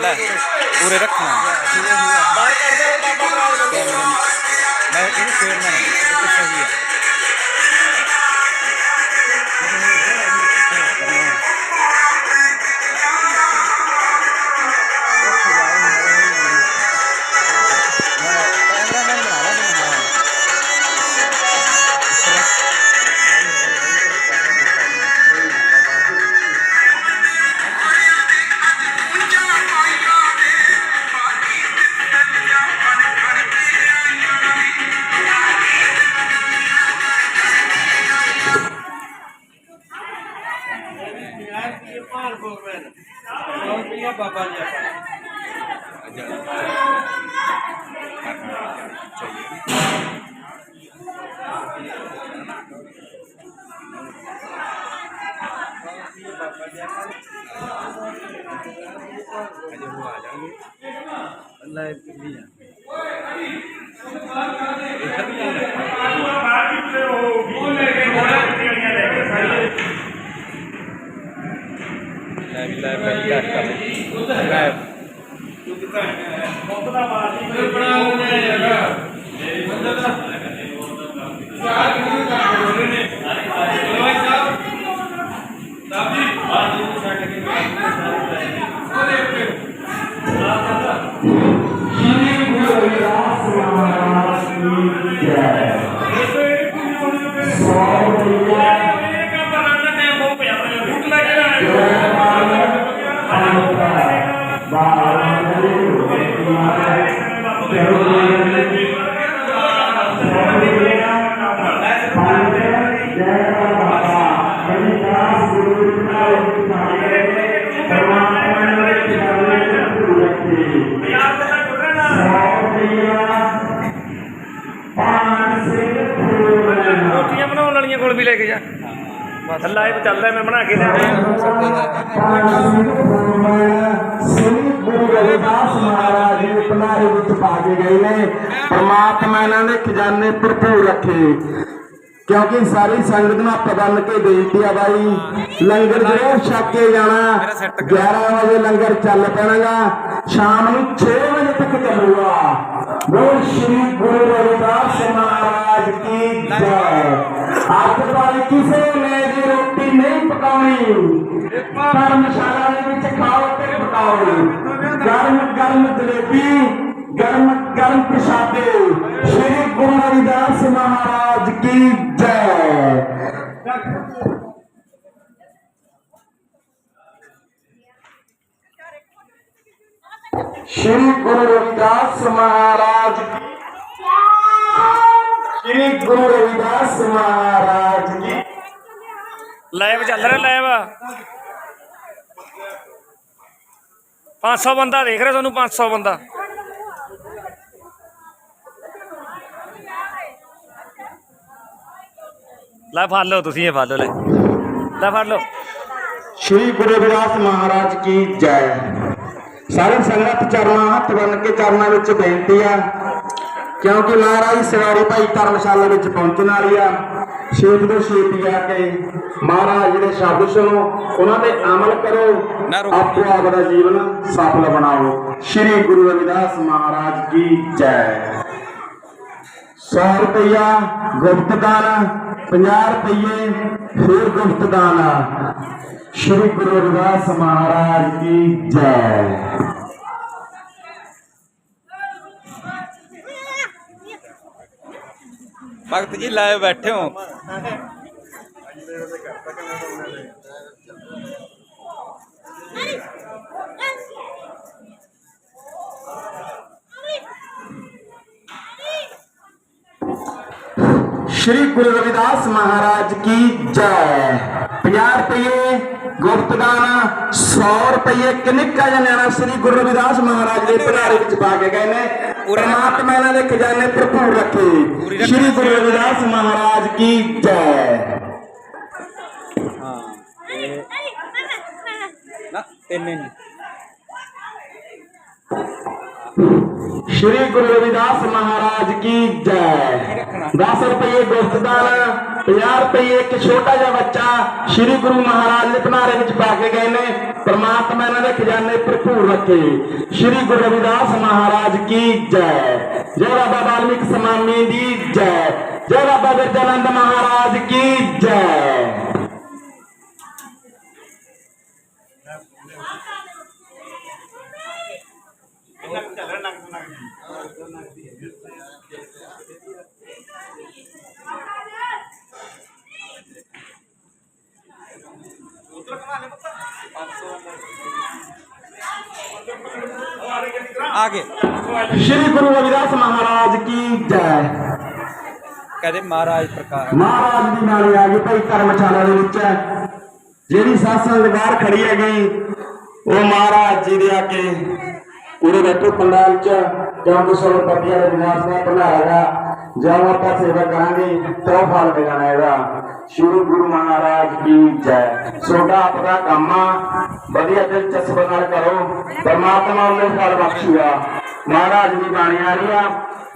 ਲੈ ਪੂਰੇ ਰੱਖਣਾ। ਬਸ ਲਾਈਵ ਚੱਲਦਾ ਮੈਂ ਬਣਾ ਕੇ ਲਿਆ ਸ੍ਰੀ ਗੁਰੂ ਰਵਿਦਾਸ ਮਹਾਰਾਜ ਜੀ ਪਨਾਰੇ ਵਿੱਚ ਪਾ ਕੇ ਗਏ ਨੇ ਪ੍ਰਮਾਤਮਾ ਇਹਨਾਂ ਦੇ ਖਜ਼ਾਨੇ ਭਰਪੂਰ ਰੱਖੇ। ਕਿਉਂਕਿ ਸਾਰੀ ਸੰਗਤ ਨੂੰ ਆਪਾਂ ਬੰਨ ਕੇ ਬੇਨਤੀ ਆ ਬਾਈ ਲੰਗਰ ਜ਼ਰੂਰ ਛਕ ਕੇ ਜਾਣਾ। 11 ਵਜੇ ਲੰਗਰ ਚੱਲ ਪੈਣਾਗਾ। ਸ਼ਾਮ ਨੂੰ 6 ਵਜੇ ਤੱਕ ਚੱਲੂਗਾ। ਬੋਲ ਸ੍ਰੀ ਗੁਰੂ ਰਵਿਦਾਸ ਮਹਾਰਾਜ ਕੀ ਜੈ। ਅੱਜ ਵਾਲੀ ਕਿਸੇ ਨੇ ਵੀ ਰੋਟੀ ਨਹੀਂ ਪਕਾਉਣੀ। ਧਰਮਸ਼ਾਲਾ ਦੇ ਵਿੱਚ ਖਾਓ ਤੇ ਪਕਾਓ। ਗਰਮ ਗਰਮ ਜਲੇਬੀ, ਗਰਮ ਗਰਮ ਪ੍ਰਸ਼ਾਦੇ। ਸ੍ਰੀ ਗੁਰੂ ਰਵਿਦਾਸ ਮਹਾਰਾਜ ਕੀ ਜੈ। ਸ੍ਰੀ ਗੁਰੂ ਰਵਿਦਾਸ ਮਹਾਰਾਜ ਸ੍ਰੀ ਗੁਰੂ ਰਵਿਦਾਸ ਮਹਾਰਾਜ ਕੀ ਲਾਈਵ ਚੱਲ ਰਿਹਾ ਲਾਈਵ। 500 ਬੰਦਾ ਦੇਖ ਰਿਹਾ ਤੁਹਾਨੂੰ 500 ਬੰਦਾ। ਲੈ ਫੜ ਲਓ ਤੁਸੀਂ ਇਹ ਫੜ ਲਓ ਲੈ। ਲੈ ਫੜ ਲਓ। ਸ਼੍ਰੀ ਗੁਰੂ ਰਵਿਦਾਸ ਮਹਾਰਾਜ ਕੀ ਜੈ। ਸਾਰੇ ਸੰਗਤ ਚਰਨਾਂ ਹੱਥ ਬੰਨ ਕੇ ਚਰਨਾਂ ਵਿੱਚ ਬੇਨਤੀ ਆ। ਕਿਉਂਕਿ ਮਹਾਰਾਜ ਸਵਾਰੀ ਭਾਈ ਧਰਮਸ਼ਾਲਾ ਵਿੱਚ ਪਹੁੰਚਣ ਵਾਲੀ ਆ ਛੇਤੀ ਤੋਂ ਛੇਤੀ ਆ ਕੇ ਮਹਾਰਾਜ ਜੀ ਦੇ ਸ਼ਬਦ ਸੁਣੋ ਉਹਨਾਂ ਤੇ ਅਮਲ ਕਰੋ ਰੁਕੋ। ਆਪੋ ਆਪਦਾ ਜੀਵਨ ਸਫਲ ਬਣਾਓ। ਸ਼੍ਰੀ ਗੁਰੂ ਰਵਿਦਾਸ ਮਹਾਰਾਜ ਕੀ ਜੈ। 100 ਰੁਪਇਆ ਗੁਪਤ ਦਾਨ 50 ਰੁਪਏ ਫਿਰ ਗੁਪਤ ਦਾਨ ਸ਼੍ਰੀ ਗੁਰੂ ਰਵਿਦਾਸ ਮਹਾਰਾਜ ਕੀ ਜੈ। ਭਗਤ ਜੀ ਲਾਈਵ ਬੈਠੇ ਹੋ ਸ਼੍ਰੀ ਗੁਰੂ ਰਵਿਦਾਸ ਮਹਾਰਾਜ ਕੀ ਜੈ 50 ਰੁਪਏ ਗੁਪਤ ਦਾਨ 100 ਰੁਪਏ ਕਿੰਨਕਾ ਜਨਿਆਣਾ ਸ਼੍ਰੀ ਗੁਰੂ ਰਵਿਦਾਸ ਮਹਾਰਾਜ ਦੇ ਭੰਡਾਰੇ ਵਿੱਚ ਪਾ ਕੇ ਗਏ ਨੇ ਪਰਮਾਤਮਾ ਇਹਨਾਂ ਦੇ ਖਜ਼ਾਨੇ ਭਰਪੂਰ ਰੱਖੇ। ਸ਼੍ਰੀ ਗੁਰੂ ਰਵਿਦਾਸ ਮਹਾਰਾਜ ਕੀ ਜੈ। ਹਾਂ ਨਾ ਤਿੰਨ ਨਹੀਂ ਸ਼੍ਰੀ ਗੁਰੂ ਰਵਿਦਾਸ ਮਹਾਰਾਜ ਕੀ ਜੈ। 10 ਰੁਪਏ ਗੁਪਤ ਦਾਨ 50 ਰੁਪਏ ਇੱਕ ਛੋਟਾ ਜਿਹਾ ਬੱਚਾ ਸ਼੍ਰੀ ਗੁਰੂ ਮਹਾਰਾਜ ਦੇ ਭੰਡਾਰੇ ਵਿੱਚ ਪਾ ਕੇ ਗਏ ਨੇ। ਪ੍ਰਮਾਤਮਾ ਇਹਨਾਂ ਦੇ ਖਜ਼ਾਨੇ ਭਰਪੂਰ ਰੱਖੇ। ਸ੍ਰੀ ਗੁਰੂ ਰਵਿਦਾਸ ਮਹਾਰਾਜ ਕੀ ਜੈ। ਜੈ ਬਾਬਾ ਵਾਲਮੀਕ ਸਮਾਮੀ ਦੀ ਜੈ। ਜੈ ਬਾਬਾ ਬਿਰਜਾਨੰਦ ਮਹਾਰਾਜ ਕੀ ਜੈ। ਆਗੇ ਸ੍ਰੀ ਗੁਰੂ ਰਵਿਦਾਸ ਮਹਾਰਾਜ ਕੀ ਜੈ। ਕਹਦੇ ਮਹਾਰਾਜ ਪ੍ਰਕਾਸ਼ ਮਹਾਰਾਜ ਦੀ ਬਾਣੀ ਆ ਗਈ ਭਾਈ ਧਰਮਸ਼ਾਲਾ ਦੇ ਵਿੱਚ। ਜਿਹੜੀ ਸਾਸੰਗ ਬਾਹਰ ਖੜੀ ਹੈਗੀ ਉਹ ਮਹਾਰਾਜ ਜੀ ਦੇ ਆ ਕੇ ਉਰੇ ਬੈਠੋ ਪੰਡਾਲ ਚ ਕਿਉਂਕਿ ਸਭ ਪਤੀਆਂ ਦੇ ਵਿਨਾਸ਼ ਦਾ ਭੰਡਾਰਾ ਜਦੋਂ ਆਪਾਂ ਸੇਵਾ ਕਰਾਂਗੇ ਤਾਂ ਫਲ ਮਿਲਣਾ ਇਹਦਾ ਸ਼੍ਰੀ ਗੁਰੂ ਮਹਾਰਾਜ ਕੀ ਜੈ। ਸੋਡਾ ਆਪਣਾ ਕੰਮ ਵਧੀਆ ਦਿਲਚਸਪ ਨਾਲ ਕਰੋ। ਪਰਮਾਤਮਾ ਉਹਨੂੰ ਫਲ ਬਖਸ਼ੂਗਾ ਮਹਾਰਾਜ ਦੀ ਬਾਣੀ ਆ ਰਹੀ ਆ।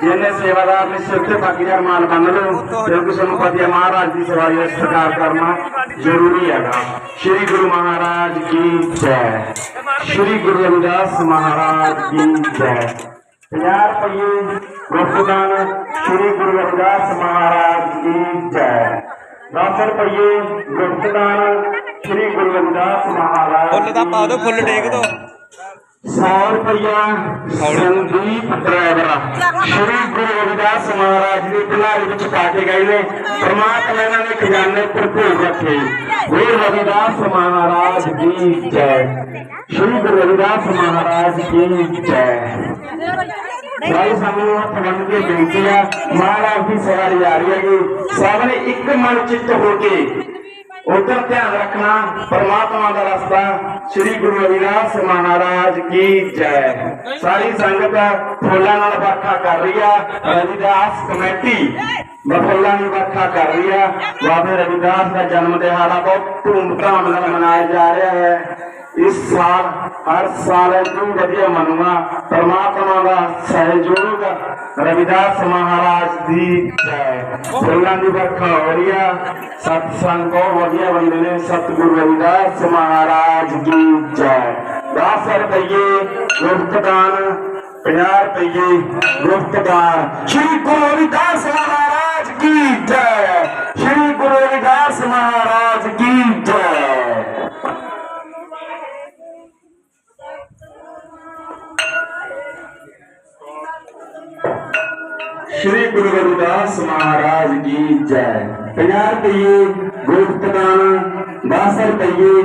ਜਿਹਨੇ ਸੇਵਾਦਾਰ ਨੇ ਸਿਰ ਤੇ ਬਾਕੀਦਾਰ ਮਾਲ ਬੰਨ ਲਓ ਕਿਉਂਕਿ ਸਾਨੂੰ ਪਤਾ ਹੈ ਮਹਾਰਾਜ ਦੀ ਸਵਾਰੀ ਦਾ ਸਤਿਕਾਰ ਕਰਨਾ ਜ਼ਰੂਰੀ ਹੈਗਾ। ਸ੍ਰੀ ਗੁਰੂ ਮਹਾਰਾਜ ਕੀ ਜੈ। ਸ੍ਰੀ ਗੁਰੂ ਰਵਿਦਾਸ ਮਹਾਰਾਜ ਕੀ ਜੈ। 50 ਰੁਪਏ ਗੁਰਦਾਨ ਸ੍ਰੀ ਗੁਰੂ ਰਵਿਦਾਸ ਮਹਾਰਾਜ ਕੀ ਜੈ। 10 ਰੁਪਏ ਗੁਰਦਾਨ ਸ੍ਰੀ ਗੁਰੂ ਰਵਿਦਾਸ ਮਹਾਰਾਜ ਫੁੱਲ ਦਾ ਪਾ ਦਿਓ ਫੁੱਲ ਕੀ ਡੇਕ ਦਿਓ। ਜੈ। 100 ਰੁਪਇਆ ਸੰਦੀਪ ਡਰਾਈਵਰ। ਸ਼੍ਰੀ ਗੁਰੂ ਰਵਿਦਾਸ ਮਹਾਰਾਜ ਦੀ ਭਲਾਈ ਵਿੱਚ ਪਾ ਕੇ ਗਏ ਨੇ। ਪ੍ਰਮਾਤਮਾ ਇਹਨਾਂ ਨੇ ਖਜ਼ਾਨੇ ਭਰਪੂਰ ਰੱਖੇ। ਗੁਰੂ ਰਵਿਦਾਸ ਮਹਾਰਾਜ ਦੀ ਜੈ। ਸ਼੍ਰੀ ਗੁਰੂ ਰਵਿਦਾਸ ਮਹਾਰਾਜ ਦੀ ਜੈ। ਭਾਈ ਸਾਨੂੰ ਬੰਨ ਕੇ ਬੇਨਤੀ ਆ ਮਹਾਰਾਜ ਦੀ ਸਵਾਰੀ ਆ ਰਹੀ ਹੈਗੀ। ਸਭ ਨੇ ਇੱਕ ਮਨ ਚਿੱਤ ਹੋ ਕੇ ਉਧਰ ਧਿਆਨ ਰੱਖਣਾ ਪਰਮਾਤਮਾ ਦਾ ਰਸਤਾ ਸ੍ਰੀ ਗੁਰੂ ਰਵਿਦਾਸ ਮਹਾਰਾਜ ਕੀ ਜੈ। ਸਾਰੀ ਸੰਗਤ ਫੁੱਲਾਂ ਨਾਲ ਵਰਖਾ ਕਰ ਰਹੀ ਆ ਰਵਿਦਾਸ ਕਮੇਟੀ ਬਫੁੱਲਾਂ ਦੀ ਵਰਖਾ ਕਰ ਰਹੀ ਆ। ਬਾਬੇ ਰਵਿਦਾਸ ਦਾ ਜਨਮ ਦਿਹਾੜਾ ਬਹੁਤ ਧੂਮਧਾਮ ਨਾਲ ਮਨਾਇਆ ਜਾ ਰਿਹਾ ਹੈ। ਇਸ ਸਾਲ, ਹਰ ਸਾਲ ਨੂੰ ਵਧੀਆ ਮਨੂਗਾ ਪਰਮਾਤਮਾ ਦਾ ਸਹਿਯੋਗ, ਰਵਿਦਾਸ ਮਹਾਰਾਜ ਦੀ ਜੈ। ਫੁੱਲਾਂ ਦੀ ਵਰਖਾ ਹੋ ਰਹੀ ਆ। ਸਤ ਸੰਗ ਬਹੁਤ ਵਧੀਆ ਬੰਦੇ ਨੇ, ਸਤਿਗੁਰੂ ਰਵਿਦਾਸ ਮਹਾਰਾਜ ਦੀ ਜੈ। 10 ਰੁਪਏ ਗੁਰਤਦਾਨ 50 ਸ਼੍ਰੀ ਗੁਰੂ ਰਵਿਦਾਸ ਮਹਾਰਾਜ ਕੀ ਜੈ। ਗੁਰਦਾਸ ਮਹਾਰਾਜ ਕੀ ਜੈ? 50 ਰੁਪਏ ਗੁਰਤਦਾਨ 10 ਰੁਪਏ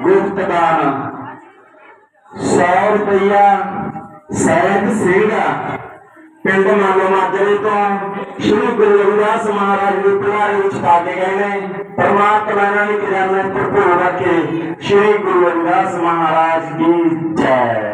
ਗੁਰਤਦਾਨ 100 ਰੁਪਇਆ ਸੈਦ ਸਿੰਘਾ। ਪਿੰਡ ਮਾਲੋ ਮਾਜਰੇ ਤੋਂ ਸ਼੍ਰੀ ਗੁਰੂ ਰਵਿਦਾਸ ਮਹਾਰਾਜ ਦੇ ਪਿਆਰੇ ਵਿੱਚ ਪਾਗੇ ਗਏ ਨੇ। ਪਰਮਾਤਮਾ ਨੇ ਕਿਰਨਾਂ ਭਰਪੂਰ ਰੱਖੇ ਸ਼੍ਰੀ ਗੁਰੂ ਰਵਿਦਾਸ ਮਹਾਰਾਜ ਕੀ ਜੈ।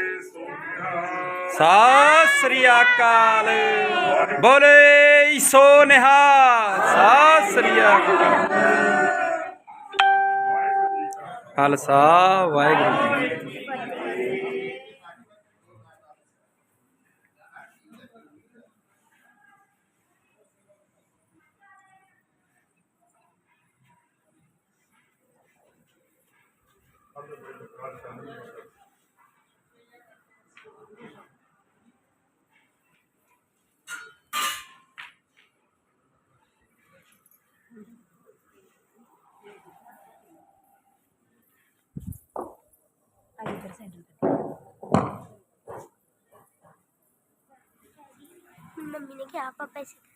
ਸਤਿ ਸ੍ਰੀ ਅਕਾਲ। ਬੋਲੇ ਸੋ ਨਿਹਾਲ ਸਤਿ ਸ੍ਰੀ ਅਕਾਲ। ਖਾਲਸਾ ਵਾਹਿਗੁਰੂ ਜੀ ਸਾਈਡ ਮੰਮੀ ਨੇ ਕਿਹਾ ਪਾਪਾ ਇਸੇ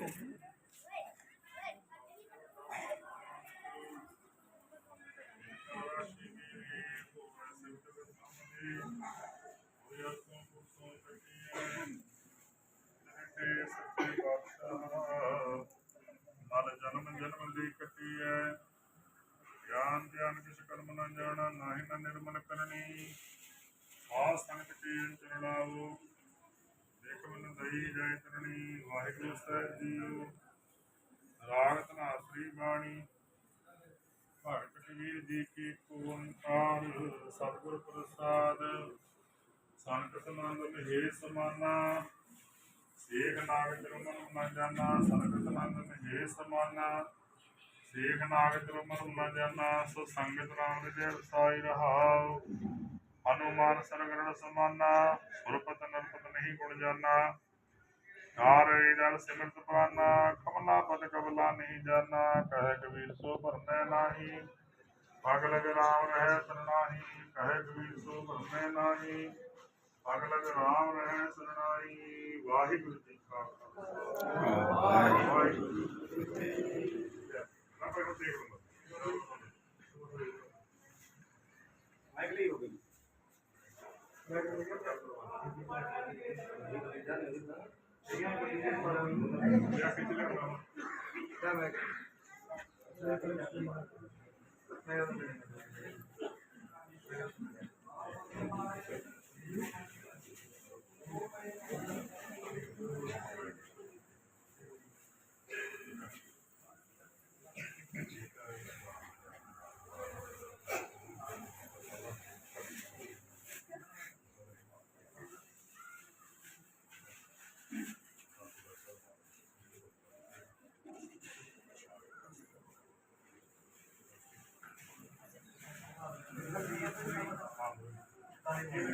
Gracias. ਵਾਹਿਗੁਰੂ ਸਾਹਿਬ ਜੀਓ ਰਾਗ ਧਨਾਸਰੀ ਬਾਣੀ ਭਗਤ ਕਬੀਰ ਜੀ ਕੀ ਓੰਕਾਰ ਸਤਿਗੁਰ ਪ੍ਰਸਾਦ ਸੰਕਟ ਮੰਦ ਮਹੇ ਸਮਾਨਾ ਸੇਖ ਨਾਗ ਜਰਮਨ ਨ ਜਾਣਾ ਸੰਕਟ ਮੰਦ ਮਹੇ ਸਮਾਨਾ ਸੇਖ ਨਾਗ ਜਰਮਨ ਨ ਜਾਣਾ ਸੋ ਸੰਗਤ ਨਾਮ ਵਿਦਿਆ ਵਸਾਈ ਰਹਾਉ ਹਨੂਮਾਨ ਸਰਗਰਣ ਸਮਾਨਾ ਸੁਰਪਤ ਨਰਪਤ ਨਹੀਂ ਗੁਣ ਜਾਣਾ ਨਾਰੇ ਦਲ ਸਿਮਰਤ ਪ੍ਰਾਨਾ ਕਮਲਾ ਪਦ ਕਬਲਾ ਨਹੀਂ ਜਾਣਾ ਕਹੇ ਕਬੀਰ ਸੋ ਭਰਮੈ ਨਾਹੀ ਪਗ ਲਗ ਰਾਮ ਰਹਿ ਸਰਨਾਹੀ ਕਹੇ ਕਬੀਰ ਸੋ ਭਰਮੈ ਨਾਹੀ ਪਗ ਲਗ ਰਾਮ ਰਹਿ ਸਰਨਾਹੀ ਵਾਹਿਗੁਰੂ ਜੀ ਕਾ ਖਾਲਸਾ ਵਾਹਿਗੁਰੂ ਜੀ Thank you.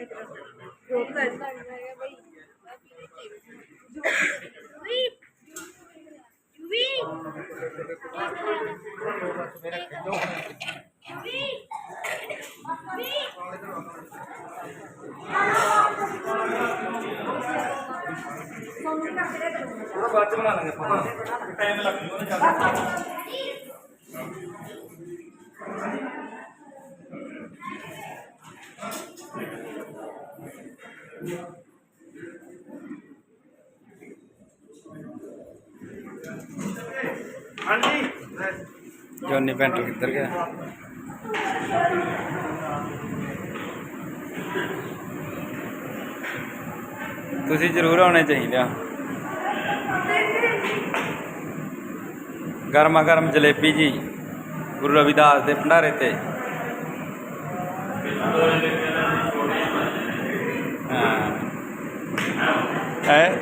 ਰਿਹਾ ਰੋਕ ਦਾ ਇਸਾ ਹੈ ਬਈ ਵੀ ਵੀ ਥੋੜਾ ਬਾਅਦ ਚ ਬਣਾ ਲਾਂਗੇ ਆਪਾਂ ਟਾਈਮ ਲੱਗ ਜੂਗਾ ਜ਼ਿਆਦਾ ਜੋਨੀ ਪੈਂਟਰ ਕਿੱਧਰ ਗਿਆ। ਤੁਸੀਂ ਜ਼ਰੂਰ ਆਉਣੇ ਚਾਹੀਦੇ ਆ। ਗਰਮਾ ਗਰਮ ਜਲੇਬੀ ਜੀ, ਗੁਰੂ ਰਵਿਦਾਸ ਦੇ ਭੰਡਾਰੇ ਤੇ। ਹਾਂ। ਹੈ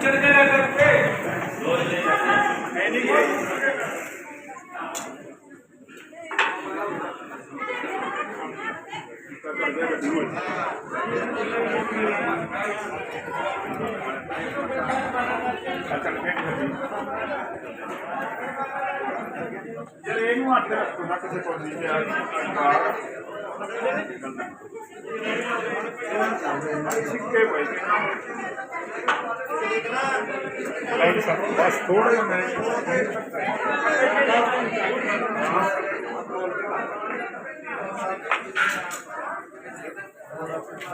ਯਾਰ ਇਹਨੂੰ ਹੱਥ ਰੱਖੋ ਨਾ ਕਿਸੇ ਕੋਲ ਨਹੀਂ ਪਿਆ ਸਿੱਕੇ ਪਏ ਲਾਈਟ ਸਰ, ਬਸ ਥੋੜਾ ਜਿਹਾ ਮੈਂ ਆਪਣਾ Gracias.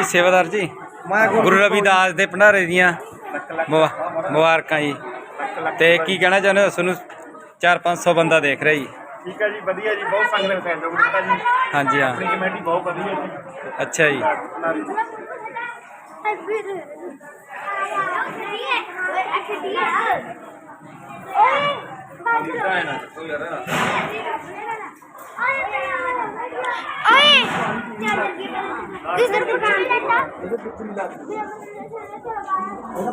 ਜੀ ਸੇਵਾਦਾਰ ਜੀ। ਗੁਰੂ ਰਵਿਦਾਸ ਦੇ ਭੰਡਾਰੇ ਦੀਆਂ ਮੁਬਾ- ਮੁਬਾਰਕਾਂ ਜੀ। ਤੇ ਕੀ ਕਹਿਣਾ ਚਾਹੁੰਦੇ ਹੋ? ਤੁਹਾਨੂੰ 4-500 ਬੰਦਾ ਦੇਖ ਰਿਹਾ ਜੀ। ਠੀਕ ਹੈ ਜੀ ਵਧੀਆ ਜੀ ਬਹੁਤ ਸੰਗਤ ਨੇ ਸਹਿਯੋਗ ਦਿੱਤਾ ਜੀ। ਹਾਂਜੀ ਹਾਂ। ਆਪਣੀ ਕਮੇਟੀ ਬਹੁਤ ਵਧੀਆ ਜੀ। ਅੱਛਾ ਜੀ। ਓਏ ਇਧਰ ਦੁਕਾਨ ਲੈਤਾ